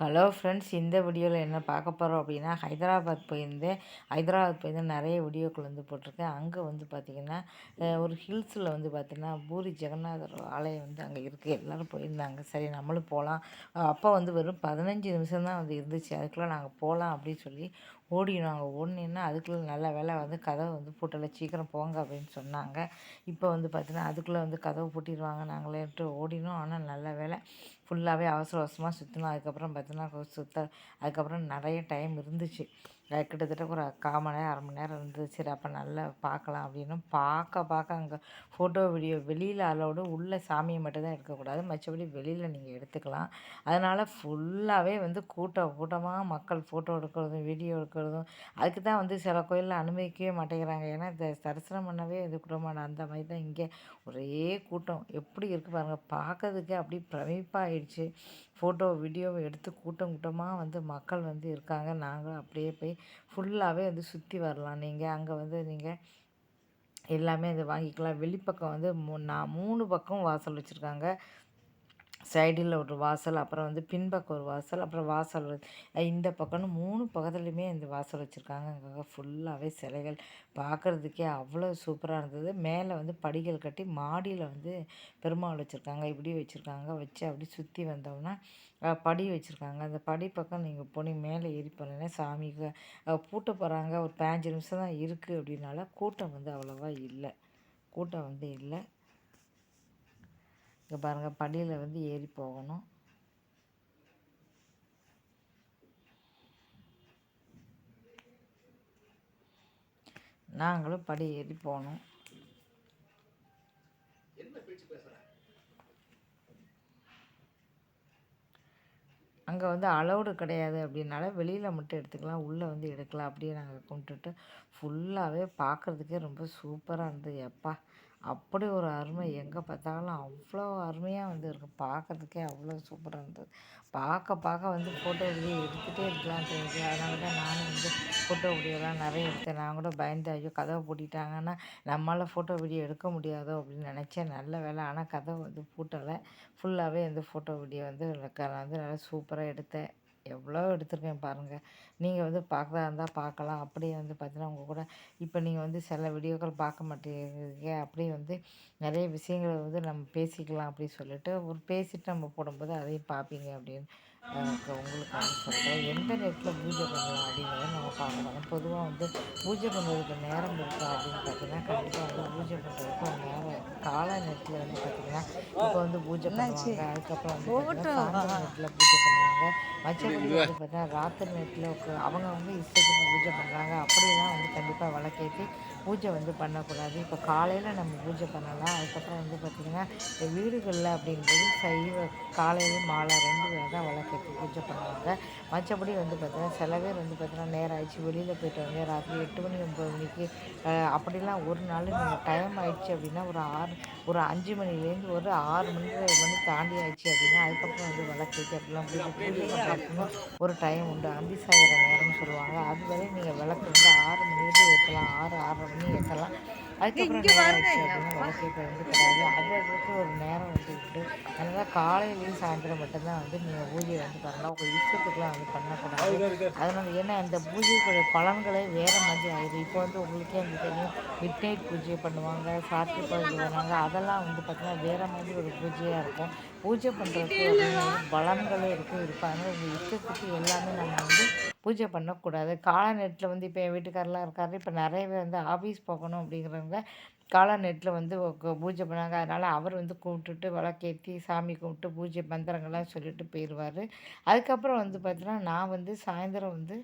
Hello friends இந்த வீடியோவில் என்ன பார்க்க போகிறோம் அப்படின்னா ஹைதராபாத் போயிருந்தேன். ஹைதராபாத் போயிருந்தேன் நிறைய வீடியோக்கள் வந்து போட்டிருக்கேன். அங்கே வந்து பார்த்திங்கன்னா ஒரு ஹில்ஸில் வந்து பார்த்திங்கன்னா பூரி ஜெகநாதர் ஆலயம் வந்து அங்கே இருக்குது எல்லோரும் போயிருந்தாங்க. சரி நம்மளும் போகலாம் அப்போ வந்து வெறும் பதினஞ்சு நிமிஷம் தான் வந்து இருந்துச்சு. அதுக்குள்ளே நாங்கள் போகலாம் அப்படின்னு சொல்லி ஓடினோம். அங்கே ஓடினோன்னா அதுக்குள்ளே நல்ல வேலை வந்து கதவை வந்து பூட்டலை. சீக்கிரம் போங்க அப்படின்னு சொன்னாங்க. இப்போ வந்து பார்த்திங்கன்னா அதுக்குள்ளே வந்து கதவை பூட்டிடுவாங்க. நாங்களேன்ட்டு ஓடினோம். ஆனால் நல்ல வேலை ஃபுல்லாகவே அவசர அவசரமாக சுற்றினோம் அதுக்கப்புறம் பார்த்தீங்கன்னா சுற்ற அதுக்கப்புறம் நிறைய டைம் இருந்துச்சு. கிட்டத்தட்ட ஒரு கால் மணி நேரம் அரை மணி நேரம் இருந்தது. சரி அப்போ நல்லா பார்க்கலாம் அப்படின்னு பார்க்க பார்க்க அங்கே ஃபோட்டோ வீடியோ வெளியில் அலோடு உள்ள சாமியை மட்டும் தான் எடுக்கக்கூடாது. மற்றபடி வெளியில் நீங்கள் எடுத்துக்கலாம். அதனால் ஃபுல்லாகவே வந்து கூட்டம் கூட்டமாக மக்கள் ஃபோட்டோ எடுக்கிறதும் வீடியோ எடுக்கிறதும் அதுக்கு தான் வந்து சில கோயிலில் அனுமதிக்கவே மாட்டேங்கிறாங்க. ஏன்னா இந்த தரிசனம் பண்ணவே இது குடும்பம் அந்த மாதிரி தான் இங்கே ஒரே கூட்டம். எப்படி இருக்குது பாருங்கள் பார்க்கறதுக்கே அப்படி பிரமிப்பாகிடுச்சு ஃபோட்டோ வீடியோவை எடுத்து கூட்டம் கூட்டமாக வந்து மக்கள் வந்து இருக்காங்க. நாங்களும் அப்படியே போய் ஃபுல்லாகவே வந்து சுற்றி வரலாம். நீங்கள் அங்கே வந்து நீங்கள் எல்லாமே அதை வாங்கிக்கலாம். வெளிப்பக்கம் வந்து மூ நான் மூணு பக்கம் வாசல் வச்சுருக்காங்க. சைடில் ஒரு வாசல் அப்புறம் வந்து பின்பக்கம் ஒரு வாசல் அப்புறம் வாசல் இந்த பக்கம்னு மூணு பக்கத்துலேயுமே இந்த வாசல் வச்சுருக்காங்க. அங்கே ஃபுல்லாகவே சிலைகள் பார்க்குறதுக்கே அவ்வளோ சூப்பராக இருந்தது. மேலே வந்து படிகள் கட்டி மாடியில் வந்து பெருமாள் வச்சுருக்காங்க. இப்படி வச்சுருக்காங்க. வச்சு அப்படி சுற்றி வந்தோம்னா படி வச்சுருக்காங்க. அந்த படி பக்கம் நீங்கள் போனீங்க மேலே ஏறி போனீங்கன்னா சாமிக்கு பூட்ட போகிறாங்க ஒரு பதினஞ்சு நிமிஷம் தான் இருக்குது அப்படின்னால கூட்டம் வந்து அவ்வளோவா இல்லை. கூட்டம் வந்து இல்லை. இங்கே பாருங்கள் படியில் வந்து ஏறி போகணும். நாங்களும் படி ஏறி போகணும். அங்கே வந்து அலௌடு கிடையாது அப்படின்னால வெளியில் மட்டும் எடுத்துக்கலாம் உள்ளே வந்து எடுக்கலாம். அப்படியே நாங்கள் கும்பிட்டுட்டு ஃபுல்லாகவே பார்க்குறதுக்கே ரொம்ப சூப்பராக இருந்தது எப்பா அப்படி ஒரு அருமை. எங்கே பார்த்தாலும் அவ்வளோ அருமையாக வந்து இருக்கும் பார்க்கறதுக்கே அவ்வளோ சூப்பராக இருந்தது. பார்க்க பார்க்க வந்து ஃபோட்டோ வீடியோ எடுத்துகிட்டே இருக்கலாம் தெரியுது அதனால தான் நானும் வந்து ஃபோட்டோ வீடியோலாம் நிறைய எடுத்தேன். நான் கூட பயந்து ஐயோ கதவை பூட்டிட்டாங்கன்னா நம்மளால் ஃபோட்டோ வீடியோ எடுக்க முடியாதோ? அப்படின்னு நினச்சேன். நல்ல வேலை. ஆனால் கதவை வந்து பூட்டலை. ஃபுல்லாகவே வந்து ஃபோட்டோ வீடியோ வந்து நான் வந்து நல்லா சூப்பராக எடுத்தேன். எவ்வளோ எடுத்திருக்கேன் பாருங்கள் நீங்கள் வந்து பார்க்குறதா இருந்தால் பார்க்கலாம். அப்படியே வந்து பார்த்தீங்கன்னா உங்கள் கூட இப்போ நீங்கள் வந்து சில வீடியோக்கள் பார்க்க மாட்டேங்க அப்படியே வந்து நிறைய விஷயங்களை வந்து நம்ம பேசிக்கலாம் அப்படின்னு சொல்லிட்டு ஒரு பேசிட்டு நம்ம போடும்போது அதையும் பார்ப்பீங்க அப்படின்னு உங்களுக்கு வந்து சொல்கிறேன் எந்த நேரத்தில் பூஜை பண்ணலாம் அப்படிங்கிறத நம்ம பார்க்கலாம். பொதுவாக வந்து பூஜை பண்ணுறதுக்கு நேரம் இருக்கா அப்படின்னு பார்த்தீங்கன்னா கண்டிப்பாக வந்து பூஜை பண்ணுறதுக்கு ஒரு நேரம் கால நேரத்தில் வந்து பார்த்திங்கன்னா இப்போ வந்து பூஜை பண்ணுவாங்க. அதுக்கப்புறம் வந்து நேரத்தில் பூஜை பண்ணுவாங்க. மற்றபடி வந்து பார்த்தீங்கன்னா ராத்திரி நேரத்தில் அவங்க வந்து இஷ்டத்துக்கு பூஜை பண்ணுறாங்க அப்படிலாம் வந்து கண்டிப்பாக விளக்கேற்றி பூஜை வந்து பண்ணக்கூடாது. இப்போ காலையில் நம்ம பூஜை பண்ணலாம். அதுக்கப்புறம் வந்து பார்த்திங்கன்னா வீடுகளில் அப்படின்றது சைவ காலையிலையும் மாலை ரெண்டு பேர் தான் விளக்கேற்றி பூஜை பண்ணுவாங்க. மற்றபடி வந்து பார்த்திங்கன்னா சில பேர் வந்து பார்த்திங்கன்னா நேரம் ஆயிடுச்சு வெளியில் போயிட்டு வந்து ராத்திரி எட்டு மணி ஒம்பது மணிக்கு அப்படிலாம் ஒரு நாள் நீங்கள் டைம் ஆயிடுச்சு அப்படின்னா ஒரு ஆறு ஒரு அஞ்சு மணிலேருந்து ஒரு ஆறு மணி மணி தாண்டி ஆயிடுச்சு அப்படின்னா அதுக்கப்புறம் வந்து விளக்கேற்றி அப்படிலாம் பூஜை பூஜை பண்ணுறதுக்குன்னு ஒரு டைம் உண்டு. அம்பிசாயிரம் நேரம்னு சொல்லுவாங்க. அது வரை நீங்கள் விளக்கு வந்து ஆறு மணிலேருந்து ஏற்றலாம் ஆறு ஆறரை மணி ஏற்றலாம் அதுக்கப்புறம் அதுக்கு ஒரு நேரம் வந்து உண்டு அதனால் காலையிலையும் சாயந்தரம் மட்டும்தான் வந்து நீங்கள் பூஜை வந்து பண்ணலாம். உங்கள் இஷ்டத்துக்குலாம் வந்து பண்ணக்கூடாது. அதனால் ஏன்னா அந்த பூஜைக்குடைய பலன்களே வேறு மாதிரி ஆயிடும் இப்போ வந்து உங்களுக்கே வந்து தெரியும் மிட் நைட் பூஜை பண்ணுவாங்க சாத்தி பூஜை பண்ணுவாங்க. அதெல்லாம் வந்து பார்த்திங்கன்னா வேறு மாதிரி ஒரு பூஜையாக இருக்கும். பூஜை பண்ணுறதுக்கு பலன்களும் இருக்கும் இருக்கும் அதனால் உங்கள் இஷ்டத்துக்கு எல்லாமே நம்ம வந்து பூஜை பண்ணக்கூடாது. காலை நேரத்தில் வந்து இப்போ என் வீட்டுக்காரெலாம் இருக்கார். இப்போ நிறைய பேர் வந்து ஆஃபீஸ் போகணும் அப்படிங்கிறவங்க காலை நேரத்தில் வந்து பூஜை பண்ணாங்க அதனால் அவர் வந்து கூப்பிட்டுட்டு விளக்கேற்றி சாமி கும்பிட்டு பூஜை மந்திரங்கள்லாம் சொல்லிட்டு போயிடுவார். அதுக்கப்புறம் வந்து பார்த்தீங்கன்னா நான் வந்து சாயந்தரம் வந்து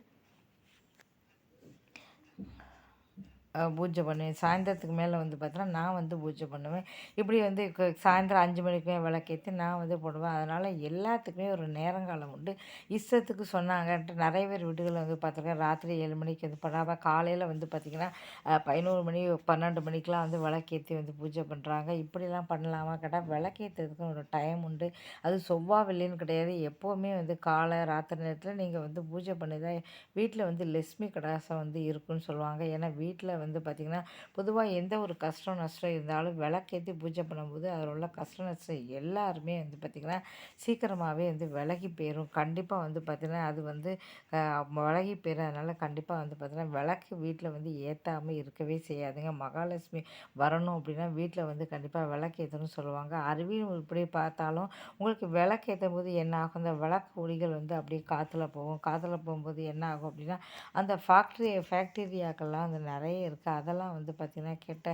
பூஜை பண்ணுவேன் சாயந்தரத்துக்கு மேலே வந்து பார்த்தோன்னா நான் வந்து பூஜை பண்ணுவேன். இப்படி வந்து சாயந்தரம் அஞ்சு மணிக்குமே விளக்கேற்றி நான் வந்து போடுவேன். அதனால் எல்லாத்துக்குமே ஒரு நேரங்காலம் உண்டு. இஷ்டத்துக்கு சொன்னாங்கன்ட்டு நிறைய பேர் வீடுகளில் வந்து பார்த்துருக்கேன் ராத்திரி ஏழு மணிக்கு வந்து பண்ணாமல் காலையில் வந்து பார்த்திங்கன்னா பதினோரு மணி பன்னெண்டு மணிக்கெலாம் வந்து விளக்கேற்றி வந்து பூஜை பண்ணுறாங்க இப்படிலாம் பண்ணலாமா கேட்டால் விளக்கேற்றுறதுக்கு ஒரு டைம் உண்டு. அது செவ்வாய் வெள்ளின்னு கிடையாது. எப்போவுமே வந்து காலை ராத்திரி நேரத்தில் நீங்கள் வந்து பூஜை பண்ணி தான் வீட்டில் வந்து லட்சுமி கடாசம் வந்து இருக்குன்னு சொல்லுவாங்க. ஏன்னா வீட்டில் வந்து பார்த்திங்கன்னா பொதுவாக எந்த ஒரு கஷ்டம் நஷ்டம் இருந்தாலும் விளக்கேற்றி பூஜை பண்ணும்போது அதில் உள்ள கஷ்ட நஷ்டம் எல்லாருமே வந்து பார்த்திங்கன்னா சீக்கிரமாகவே வந்து விலகி போயிடும் கண்டிப்பாக வந்து பார்த்திங்கன்னா அது வந்து விலகி போயிடும் கண்டிப்பாக வந்து பார்த்திங்கன்னா விளக்கு வீட்டில் வந்து ஏற்றாமல் இருக்கவே செய்யாதுங்க. மகாலட்சுமி வரணும் அப்படின்னா வீட்டில் வந்து கண்டிப்பாக விளக்கேற்றணும்னு சொல்லுவாங்க. அருவியும் இப்படி பார்த்தாலும் உங்களுக்கு விளக்கேற்றும் போது என்ன ஆகும்? இந்த விளக்கு ஒளிகள் வந்து அப்படியே காற்றுல போகும். காற்றுல போகும்போது என்ன ஆகும் அப்படின்னா அந்த ஃபேக்ட்ரி ஃபேக்டீரியாக்கள்லாம் வந்து நிறைய இருக்குது அதெல்லாம் வந்து பார்த்திங்கன்னா கெட்ட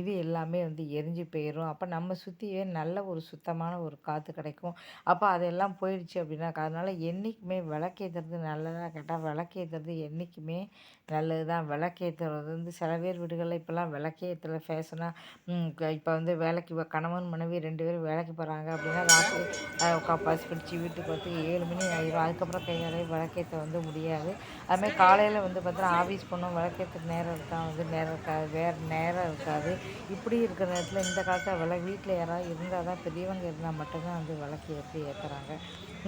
இது எல்லாமே வந்து எரிஞ்சு போயிடும் அப்போ நம்ம சுற்றியே நல்ல ஒரு சுத்தமான ஒரு காற்று கிடைக்கும். அப்போ அதெல்லாம் போயிடுச்சு அப்படின்னாக்கா அதனால் என்றைக்குமே விளக்கேற்றுறது நல்லதாக கேட்டால் விளக்கேற்றுறது என்றைக்குமே நல்லது தான் விளக்கேற்றுறது வந்து சில பேர் வீடுகளில் இப்போல்லாம் விளக்கேற்றல ஃபேஷனாக இப்போ வந்து வேலைக்கு கணவன் மனைவி ரெண்டு பேரும் வேலைக்கு போகிறாங்க அப்படின்னா ராத்திரி பஸ் பிடிச்சி வீட்டுக்கு வந்து ஏழு மணி ஆயிடும் அதுக்கப்புறம் கையாலே விளக்கேற்ற வந்து முடியாது. அதுமாதிரி காலையில் வந்து பார்த்தா ஆஃபீஸ் போகணும் விளக்கேற்ற நேரம் இருக்கா வந்து நேரம் இருக்காது வேறு நேரம் இருக்காது. இப்படி இருக்கிற நேரத்தில் இந்த காலத்தில் விள வீட்டில் யாராவது இருந்தால் தான் பெரியவங்க இருந்தால் மட்டும்தான் வந்து விளக்கு ஏற்றி ஏற்றுறாங்க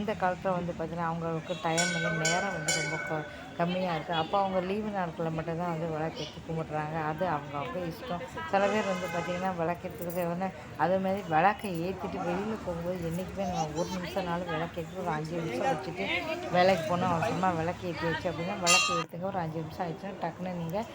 இந்த காலத்தில் வந்து பார்த்திங்கன்னா அவங்களுக்கு டைம் வந்து நேரம் வந்து ரொம்ப க கம்மியாக இருக்குது அப்போ அவங்க லீவு நாட்களில் மட்டும்தான் வந்து விளக்கேற்றி கும்பிட்றாங்க. அது அவங்க அவங்க இஷ்டம். சில பேர் வந்து பார்த்திங்கன்னா விளக்கேற்றதுக்கு வந்து அதுமாதிரி விளக்கை ஏற்றிட்டு வெளியில் போகும்போது என்றைக்குமே நம்ம ஒரு நிமிஷம்னாலும் விளக்கேற்றி ஒரு அஞ்சு நிமிஷம் வச்சுட்டு வேலைக்கு போகணும். அவசரமாக விளக்கு ஏற்றி வச்சு அப்படின்னா விளக்கு ஏற்றுங்க ஒரு அஞ்சு நிமிஷம் ஆயிடுச்சுன்னா டக்குன்னு நீங்கள்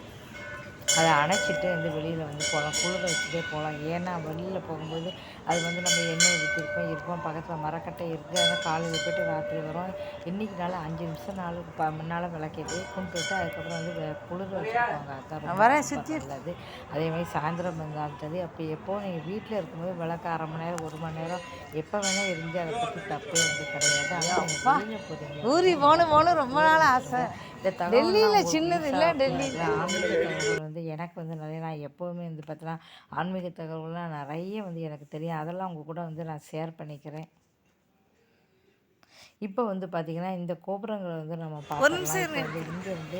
அதை அணைச்சிட்டு வந்து வெளியில் வந்து போகலாம் குளிர வச்சுட்டே போகலாம் ஏன்னா வெளியில் போகும்போது அது வந்து நம்ம எண்ணெய் ஊற்றிருப்போம் இருப்போம். பக்கத்தில் மரக்கட்டை இருக்குது அதனால் காலையில் போய்ட்டு ராத்திரி வரும். இன்றைக்கினால அஞ்சு நிமிஷம் நாலு ப முன்னால் விளக்கேற்றி கும்பிட்டுட்டு அதுக்கப்புறம் வந்து குளிர வச்சுருப்பாங்க அதான் வர சுற்றி நல்லது. அதேமாதிரி சாயந்தரம் இருந்தாலும் அப்போ எப்போ நீங்கள் வீட்டில் இருக்கும்போது விளக்கு அரை மணி நேரம் ஒரு மணி நேரம் எப்போ வேணால் எரிஞ்சு அதை பற்றி தப்பே வந்து கிடையாது. ஆனால் ஊரி போகணும் போகணும் ரொம்ப நாள் ஆசை. டெல்லியில் சின்னது இல்லை டெல்லியில் எனக்கு வந்து நிறைய நான் எப்போவுமே வந்து பார்த்தீங்கன்னா ஆன்மீக தகவல்கள்லாம் நிறைய வந்து எனக்கு தெரியும். அதெல்லாம் உங்கள் கூட வந்து நான் ஷேர் பண்ணிக்கிறேன். இப்போ வந்து பார்த்திங்கன்னா இந்த கோபுரங்களை வந்து நம்ம பார்க்கலாம் வந்து இங்கேருந்து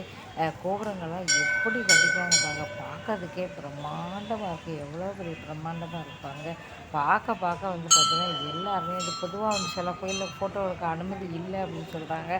கோபுரங்கள்லாம் எப்படி கட்டிக்கிறாங்க பாருங்க. பார்க்கறதுக்கே பிரம்மாண்டமாக இருக்குது எவ்வளோ பெரிய பிரம்மாண்டமாக இருப்பாங்க பார்க்க பார்க்க வந்து பார்த்திங்கன்னா எல்லாருமே இது பொதுவாக வந்து சில கோயிலில் ஃபோட்டோ எடுக்க அனுமதி இல்லை அப்படின்னு சொல்கிறாங்க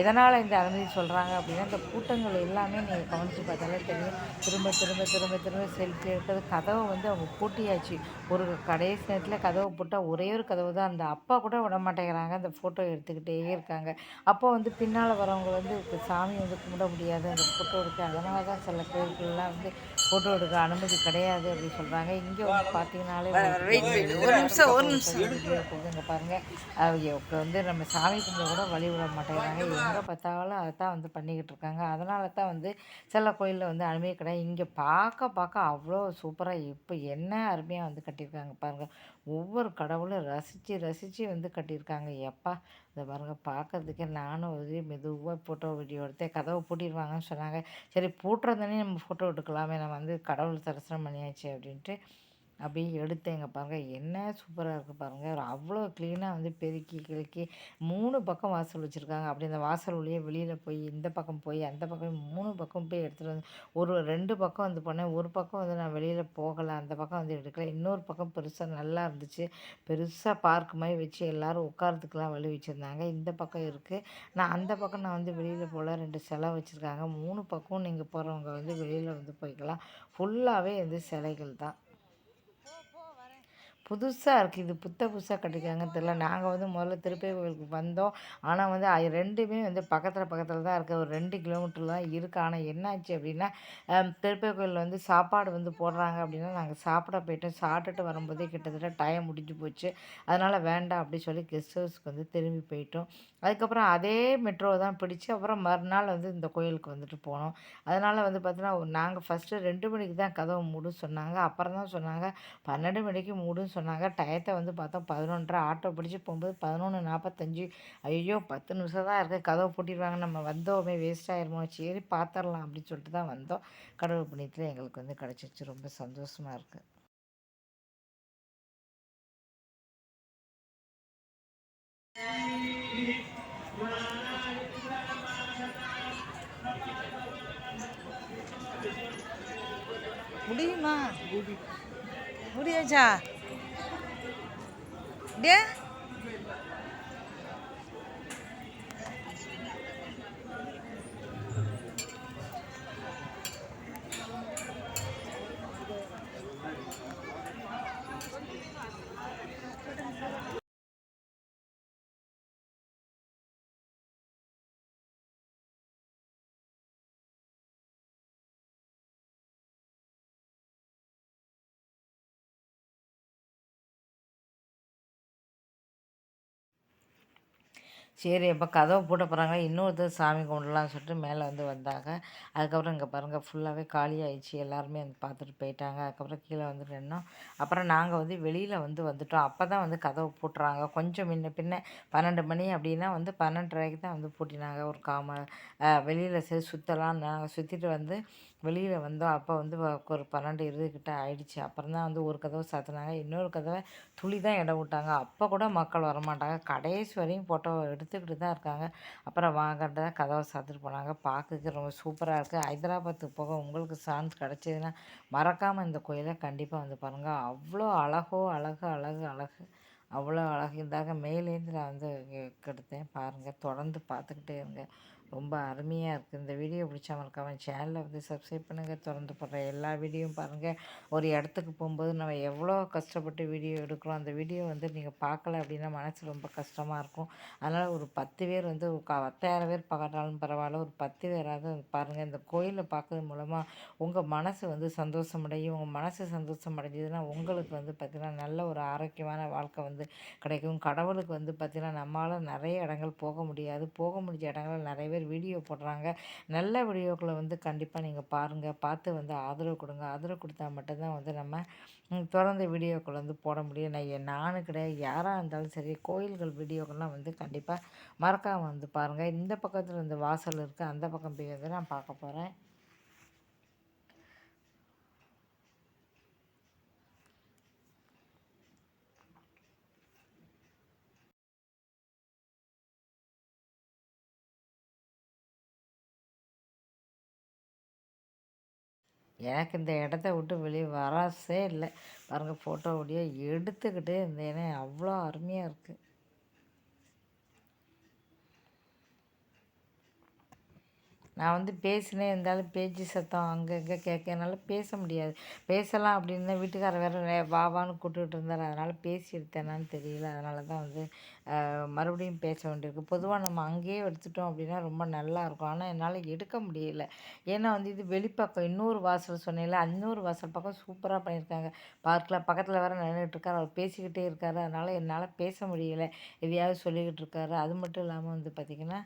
எதனால் இந்த அனுமதி சொல்கிறாங்க அப்படின்னா இந்த கூட்டங்கள் எல்லாமே நீங்கள் கவனித்து பார்த்தாலே தெரியும். திரும்ப திரும்ப திரும்ப திரும்ப செல்ஃபி எடுக்கிறது கதவை வந்து அவங்க பூட்டியாச்சு. ஒரு கடைசி நேரத்தில் கதவை போட்டால் ஒரே ஒரு கதவு தான். அந்த அப்பா கூட விட மாட்டேங்கிறாங்க. அந்த ஃபோட்டோ எடுத்துக்கிட்டே இருக்காங்க. அப்போ வந்து பின்னால் வரவங்க வந்து சாமி வந்து கும்பிட முடியாது. அந்த ஃபோட்டோ எடுக்க. அதனால தான் சில கோயில்கள்லாம் வந்து ஃபோட்டோ எடுக்க அனுமதி கிடையாது அப்படின்னு சொல்கிறாங்க இங்கே வந்து பார்த்தீங்கனாலே ஒரு நிமிஷம் ஒரு நிமிஷம். இங்கே பாருங்கள் அவங்க வந்து நம்ம சாமி கும்பிட கூட வழி விட மாட்டேங்கிறாங்க. எங்கே பார்த்தாலும் அதை தான் வந்து பண்ணிக்கிட்டு இருக்காங்க. அதனால தான் வந்து சில கோயிலில் வந்து அனுமதி கிடையாது. இங்கே பார்க்க பார்க்க அவ்வளோ சூப்பராக இப்போ என்ன அருமையாக வந்து கட்டியிருக்காங்க பாருங்கள் ஒவ்வொரு கடவுளும் ரசித்து ரசித்து வந்து கட்டியிருக்காங்க. எப்பா இதை பாருங்கள் பார்க்கறதுக்கே நானும் ஒரே மெதுவாக ஃபோட்டோ வீடியோ எடுத்தேன் கதவை பூட்டிடுவாங்கன்னு சொன்னாங்க. சரி பூட்டுறதுனே நம்ம ஃபோட்டோ எடுக்கலாமே நம்ம வந்து கடவுள் தரிசனம் பண்ணியாச்சு அப்படின்ட்டு. அப்படியே எடுத்தேங்க பாருங்கள் என்ன சூப்பராக இருக்குது பாருங்கள் அவ்வளோ க்ளீனாக வந்து பெருக்கி கிழக்கி மூணு பக்கம் வாசல் வச்சுருக்காங்க. அப்படி அந்த வாசல் வழியே வெளியில் போய் இந்த பக்கம் போய் அந்த பக்கம் மூணு பக்கம் போய் எடுத்துகிட்டு வந்து ஒரு ரெண்டு பக்கம் வந்து போனேன் ஒரு பக்கம் வந்து நான் வெளியில் போகலை அந்த பக்கம் வந்து எடுக்கல. இன்னொரு பக்கம் பெருசாக நல்லா இருந்துச்சு. பெருசாக பார்க் மாதிரி வச்சு எல்லோரும் உட்காரத்துக்கெலாம் வழி வச்சுருந்தாங்க. இந்த பக்கம் இருக்குது நான் அந்த பக்கம் நான் வந்து வெளியில் போகல. ரெண்டு சிலை வச்சுருக்காங்க. மூணு பக்கம் நீங்கள் போகிறவங்க வந்து வெளியில் வந்து போய்க்கலாம். ஃபுல்லாகவே வந்து சிலைகள் தான். புதுசாக இருக்குது இது புத்த புதுசாக கட்டிருக்காங்கன்னு தெரில நாங்கள் வந்து முதல்ல திருப்பதி கோவிலுக்கு வந்தோம். ஆனால் வந்து அது ரெண்டுமே வந்து பக்கத்தில் பக்கத்தில் தான் இருக்குது ஒரு ரெண்டு கிலோமீட்டர் தான் இருக்குது ஆனால் என்னாச்சு அப்படின்னா திருப்பதி கோயில் வந்து சாப்பாடு வந்து போடுறாங்க அப்படின்னா நாங்கள் சாப்பிட போயிட்டோம் சாப்பிட்டுட்டு வரும்போதே கிட்டத்தட்ட டைம் முடிஞ்சு போச்சு. அதனால் வேண்டாம் அப்படி சொல்லி கெஸ்ட் ஹவுஸ்க்கு வந்து திரும்பி போயிட்டோம். அதுக்கப்புறம் அதே மெட்ரோ தான் பிடிச்சி அப்புறம் மறுநாள் வந்து இந்த கோயிலுக்கு வந்துட்டு போனோம். அதனால் வந்து பார்த்தீங்கன்னா நாங்கள் ஃபஸ்ட்டு ரெண்டு மணிக்கு தான் கதவை மூடு சொன்னாங்க. அப்புறம் தான் சொன்னாங்க பன்னெண்டு மணிக்கு மூடுன்னு சொன்னாங்க. டயத்தை வந்து பார்த்தோம் பதினொன்றரை ஆட்டோ பிடிச்சி போகும்போது பதினொன்று நாற்பத்தஞ்சு ஐயோ பத்து நிமிஷம் தான் இருக்குது கதவை பூட்டிடுவாங்க. நம்ம வந்தோமே வேஸ்ட் ஆயிருமோ? சரி பார்த்துடலாம் அப்படின்னு சொல்லிட்டு தான் வந்தோம். கடவுள் புண்ணியத்தில் எங்களுக்கு வந்து கிடச்சிச்சு ரொம்ப சந்தோஷமாக இருக்குது முடியுமா? முடியாச்சா? dia சரி அப்போ கதவை போட்டு போகிறாங்க இன்னொருத்தர் சாமி கும்பிடலாம்னு சொல்லிட்டு மேலே வந்து வந்தாங்க. அதுக்கப்புறம் இங்கே பாருங்கள் ஃபுல்லாகவே காலியாகிடுச்சு எல்லாருமே வந்து பார்த்துட்டு போயிட்டாங்க. அதுக்கப்புறம் கீழே வந்து நின்னோம். அப்புறம் நாங்கள் வந்து வெளியில் வந்து வந்துட்டோம். அப்போ தான் வந்து கதவை போட்டுறாங்க. கொஞ்சம் முன்ன பின்ன பன்னெண்டு மணி அப்படின்னா வந்து பன்னெண்டரைக்கு தான் வந்து பூட்டினாங்க. ஒரு காம வெளியில் சரி சுற்றலாம் நாங்கள் சுற்றிட்டு வந்து வெளியில் வந்தோம் அப்போ வந்து ஒரு பன்னெண்டு இருபது கிட்ட ஆயிடுச்சு. அப்புறம் தான் வந்து ஒரு கதவை சாத்தினாங்க. இன்னொரு கதவை துளி தான் இடம் விட்டாங்க. அப்போ கூட மக்கள் வரமாட்டாங்க. கடைசி வரையும் ஃபோட்டோ எடுத்துக்கிட்டு தான் இருக்காங்க. அப்புறம் வாங்கன்றதை கதவை சாத்திட்டு போனாங்க. பார்க்குறதுக்கு ரொம்ப சூப்பராக இருக்குது ஹைதராபாத்துக்கு போக உங்களுக்கு சான்ஸ் கிடச்சிதுன்னா மறக்காமல் இந்த கோயிலை கண்டிப்பாக வந்து பாருங்கள் அவ்வளோ அழகோ அழகு அழகு அழகு. அவ்வளோ அழகு. இருந்தாக மேலேருந்து நான் வந்து கெடுத்தேன். பாருங்கள் தொடர்ந்து பார்த்துக்கிட்டே இருங்க. ரொம்ப அருமையாக இருக்குது இந்த வீடியோ பிடிச்சா மறக்காமல் சேனலை வந்து சப்ஸ்கிரைப் பண்ணுங்கள் திறந்து போடுற எல்லா வீடியோவும் பாருங்கள் ஒரு இடத்துக்கு போகும்போது நம்ம எவ்வளோ கஷ்டப்பட்டு வீடியோ எடுக்கிறோம் அந்த வீடியோ வந்து நீங்கள் பார்க்கல அப்படின்னா மனசு ரொம்ப கஷ்டமாக இருக்கும். அதனால் ஒரு பத்து பேர் வந்து பத்தாயிரம் பேர் பார்க்கறாலும் பரவாயில்ல. ஒரு பத்து பேராவது பாருங்கள் இந்த கோயிலை பார்க்கறது மூலமாக உங்கள் மனசு வந்து சந்தோஷம் அடையும் உங்கள் மனசு சந்தோஷம் அடைஞ்சதுன்னா உங்களுக்கு வந்து பார்த்திங்கன்னா நல்ல ஒரு ஆரோக்கியமான வாழ்க்கை வந்து கிடைக்கும். கடவுளுக்கு வந்து பார்த்திங்கன்னா நம்மளால் நிறைய இடங்கள் போக முடியாது. போக முடிஞ்ச இடங்கள் நிறைய பேர் வீடியோ போடுறாங்க. நல்ல வீடியோக்களை வந்து கண்டிப்பாக நீங்கள் பாருங்கள் பார்த்து வந்து ஆதரவு கொடுங்க. ஆதரவு கொடுத்தா மட்டும்தான் வந்து நம்ம திறந்த வீடியோக்கள் வந்து போட முடியும். நான் நானும் கிடையாது. யாராக இருந்தாலும் சரி கோயில்கள் வீடியோக்கள்லாம் வந்து கண்டிப்பாக மறக்காமல் வந்து பாருங்கள் இந்த பக்கத்தில் இந்த வாசல் இருக்குது அந்த பக்கம் போய் வந்து நான் பார்க்க போகிறேன் எனக்கு இந்த இடத்த விட்டு வெளியே வராசே இல்லை. பாருங்கள் ஃபோட்டோ வீடியோ எடுத்துக்கிட்டே இருந்தேனே. அவ்வளோ அருமையாக இருக்குது நான் வந்து பேசினே இருந்தாலும் பேச்சு சத்தம் அங்கே இங்கே கேட்க என்னால் பேச முடியாது. பேசலாம் அப்படின்னு வீட்டுக்காரர் வேறு வா வான்னு கூப்பிட்டுட்டு இருந்தார். அதனால் பேசி எடுத்தேனான்னு தெரியல. அதனால தான் வந்து மறுபடியும் பேச வேண்டியிருக்கு. பொதுவாக நம்ம அங்கேயே எடுத்துட்டோம் அப்படின்னா ரொம்ப நல்லாயிருக்கும் ஆனால் என்னால் எடுக்க முடியல. ஏன்னா வந்து இது வெளிப்பக்கம். இன்னொரு வாசல் சொன்னேன்ல இன்னொரு வாசல் பக்கம் சூப்பராக பண்ணியிருக்காங்க. பார்க்கில் பக்கத்தில் வேறு நின்றுட்டுருக்காரு அவர் பேசிக்கிட்டே இருக்கார். அதனால் என்னால் பேச முடியல. எதையாவது சொல்லிக்கிட்டு இருக்காரு. அது மட்டும் இல்லாமல் வந்து பார்த்திங்கன்னா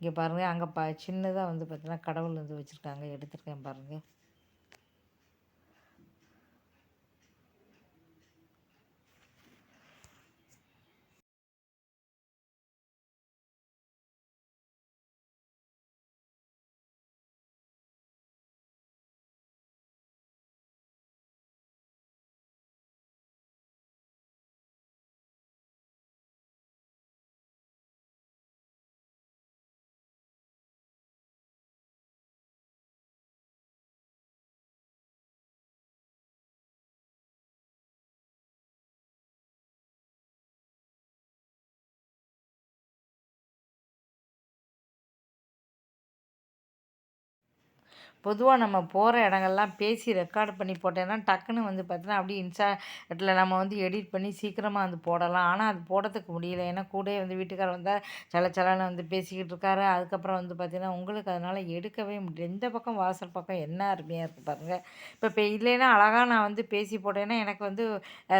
இங்கே பாருங்கள் அங்கே ப சின்னதாக வந்து பார்த்தீங்கன்னா கடவுள் வந்து வச்சுருக்காங்க எடுத்திருக்கேன் பாருங்கள் பொதுவாக நம்ம போகிற இடங்கள்லாம் பேசி ரெக்கார்டு பண்ணி போட்டேன்னா டக்குன்னு வந்து பார்த்தீங்கன்னா அப்படியே இன்ஸ்டாட்டில் நம்ம வந்து எடிட் பண்ணி சீக்கிரமாக வந்து போடலாம். ஆனால் அது போடுறதுக்கு முடியல. ஏன்னா கூட வந்து வீட்டுக்காரர் வந்தால் சல சலன்னு வந்து பேசிக்கிட்டு இருக்காரு. அதுக்கப்புறம் வந்து பார்த்திங்கன்னா உங்களுக்கு அதனால் எடுக்கவே முடியல. இந்த பக்கம் வாசல் பக்கம் என்ன அருமையாக இருக்குது பாருங்கள் இப்போ இப்போ இல்லைன்னா அழகாக நான் வந்து பேசி போட்டேன்னா எனக்கு வந்து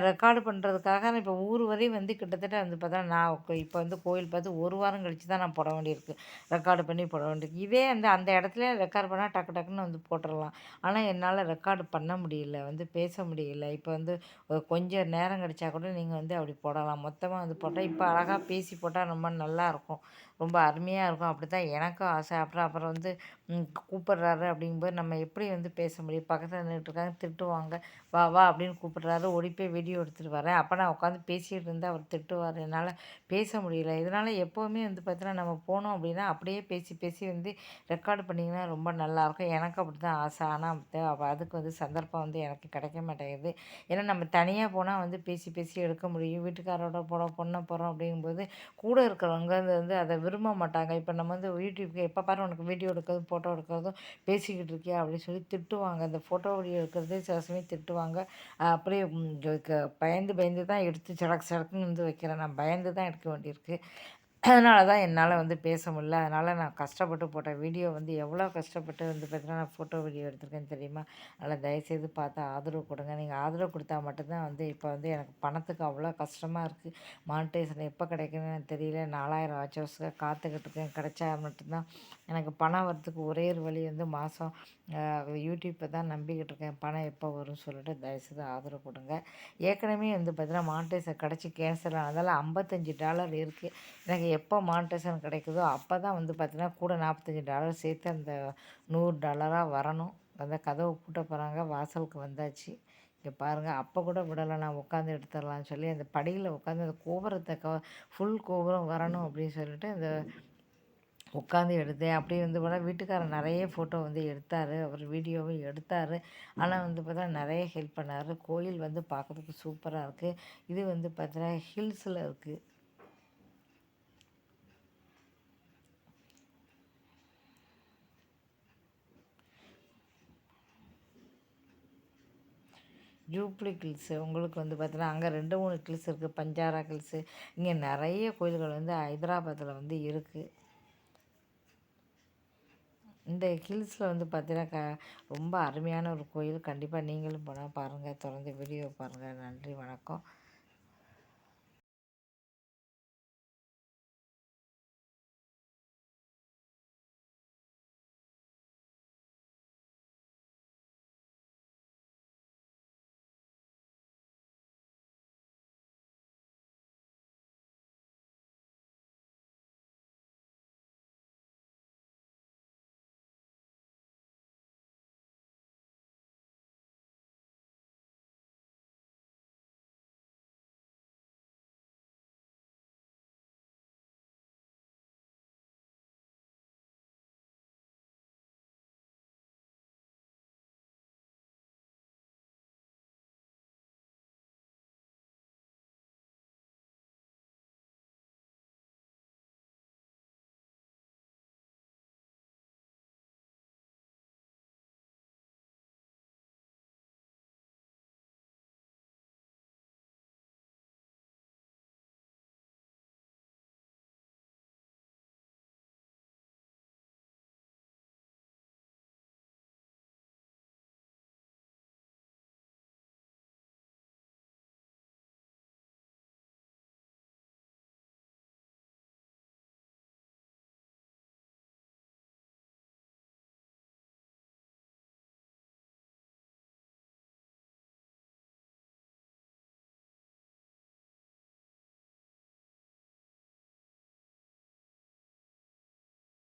ரெக்கார்டு பண்ணுறதுக்காக இப்போ ஊர் வரையும் வந்து கிட்டத்தட்ட வந்து பார்த்தா நான் இப்போ வந்து கோயில் பார்த்து ஒரு வாரம் கழித்து தான் நான் போட வேண்டியிருக்கு. ரெக்கார்டு பண்ணி போட வேண்டியிருக்கு. இதே வந்து அந்த இடத்துல ரெக்கார்டு பண்ணால் டக்கு டக்குன்னு டக்குன்னு வந்து போட்டுடலாம் ஆனால் என்னால் ரெக்கார்டு பண்ண முடியல வந்து பேச முடியல. இப்போ வந்து கொஞ்சம் நேரம் கிடச்சா கூட நீங்கள் வந்து அப்படி போடலாம். மொத்தமாக வந்து போட்டால் இப்போ அழகாக பேசி போட்டால் ரொம்ப நல்லாயிருக்கும். ரொம்ப அருமையாக இருக்கும். அப்படி தான் எனக்கும் ஆசை. அப்புறம் அப்புறம் வந்து கூப்பிட்றாரு அப்படிங்கும்போது நம்ம எப்படி வந்து பேச முடியும்? பக்கத்தில் நின்றுட்டுருக்காங்க திட்டுவாங்க. வா வா அப்படின்னு கூப்பிட்றாரு. ஓடி போய் வீடியோ எடுத்துகிட்டு வரேன். அப்போ நான் உட்காந்து பேசிகிட்டு இருந்தால் அவர் திட்டுவார். என்னால் பேச முடியல. இதனால் எப்போவுமே வந்து பார்த்தீங்கன்னா நம்ம போனோம் அப்படின்னா அப்படியே பேசி பேசி வந்து ரெக்கார்டு பண்ணிங்கன்னா ரொம்ப நல்லாயிருக்கும். எனக்கு அப்படி தான் ஆசை ஆனால் அதுக்கு வந்து சந்தர்ப்பம் வந்து எனக்கு கிடைக்க மாட்டேங்குது. ஏன்னா நம்ம தனியாக போனால் வந்து பேசி பேசி எடுக்க முடியும். வீட்டுக்காரோட போகிறோம் பொண்ணை போகிறோம் அப்படிங்கும்போது கூட இருக்கிறவங்க வந்து அதை விரும்ப மாட்டாங்க. இப்போ நம்ம வந்து யூடியூப்க்கு எப்போ பாரு உனக்கு வீடியோ எடுக்கிறதும் ஃபோட்டோ எடுக்கிறதும் பேசிக்கிட்டு இருக்கியா அப்படின்னு சொல்லி திட்டுவாங்க. அந்த ஃபோட்டோ வீடியோ எடுக்கிறதே சில சமயம் திட்டுவாங்க. அப்படியே பயந்து பயந்து தான் எடுத்து சடக்கு சடக்குன்னு வந்து வைக்கிறேன். நான் பயந்து தான் எடுக்க வேண்டியிருக்கு. அதனால தான் என்னால் வந்து பேச முடியல. அதனால் நான் கஷ்டப்பட்டு போட்ட வீடியோ வந்து எவ்வளோ கஷ்டப்பட்டு வந்து பார்த்தீங்கன்னா நான் ஃபோட்டோ வீடியோ எடுத்திருக்கேன்னு தெரியுமா? அதனால் தயவுசெய்து பார்த்து ஆதரவு கொடுங்க. நீங்கள் ஆதரவு கொடுத்தா மட்டும்தான் வந்து இப்போ வந்து எனக்கு பணத்துக்கு அவ்வளோ கஷ்டமாக இருக்குது மானிட்டைசேஷன் எப்போ கிடைக்குன்னு எனக்கு தெரியல. நாலாயிரம் வாட்சர்ஸ்க்கு காத்துக்கிட்டு இருக்கேன். கிடைச்சா மட்டும்தான் எனக்கு பணம் வரத்துக்கு ஒரே ஒரு வழி வந்து மாதம் யூடியூப்பை தான் நம்பிக்கிட்டு இருக்கேன். பணம் எப்போ வரும்னு சொல்லிட்டு தயவுசெய்து ஆதரவு கொடுங்க. ஏற்கனவே வந்து பார்த்தீங்கன்னா மானிட்டைசர் கிடச்சி கேன்சல் ஆனதால் ஐம்பத்தஞ்சு டாலர் இருக்குது எனக்கு எப்போ மானிட்டேஷன் கிடைக்குதோ அப்போ தான் வந்து பார்த்திங்கன்னா கூட நாற்பத்தஞ்சி டாலர் சேர்த்து அந்த நூறு டாலராக வரணும். அந்த கதவை பூட்ட போகிறாங்க வாசலுக்கு வந்தாச்சு. இங்கே பாருங்கள் அப்போ கூட விடலை நான் உட்காந்து எடுத்துடலான்னு சொல்லி அந்த படியில் உட்காந்து அந்த கோபுரத்தை க ஃபுல் கோபுரம் வரணும் அப்படின்னு சொல்லிட்டு அந்த உட்காந்து எடுத்தேன். அப்படி வந்து பார்த்தா வீட்டுக்காரர் நிறைய ஃபோட்டோ வந்து எடுத்தார் அவர் வீடியோவும் எடுத்தார். ஆனால் வந்து பார்த்தா நிறைய ஹெல்ப் பண்ணார். கோயில் வந்து பார்க்குறதுக்கு சூப்பராக இருக்குது இது வந்து பார்த்தீங்கன்னா ஹில்ஸில் இருக்குது ஜூப்ளி கில்ஸு உங்களுக்கு வந்து பார்த்தீங்கன்னா அங்கே ரெண்டு மூணு கில்ஸ் இருக்குது பஞ்சாரா கில்ஸு இங்கே நிறைய கோயில்கள் வந்து ஹைதராபாத்தில் வந்து இருக்குது இந்த ஹில்ஸில் வந்து பார்த்தீங்கன்னா க ரொம்ப அருமையான ஒரு கோயில். கண்டிப்பாக நீங்களும் போனால் பாருங்கள் தொடர்ந்து வீடியோ பாருங்கள் நன்றி வணக்கம்.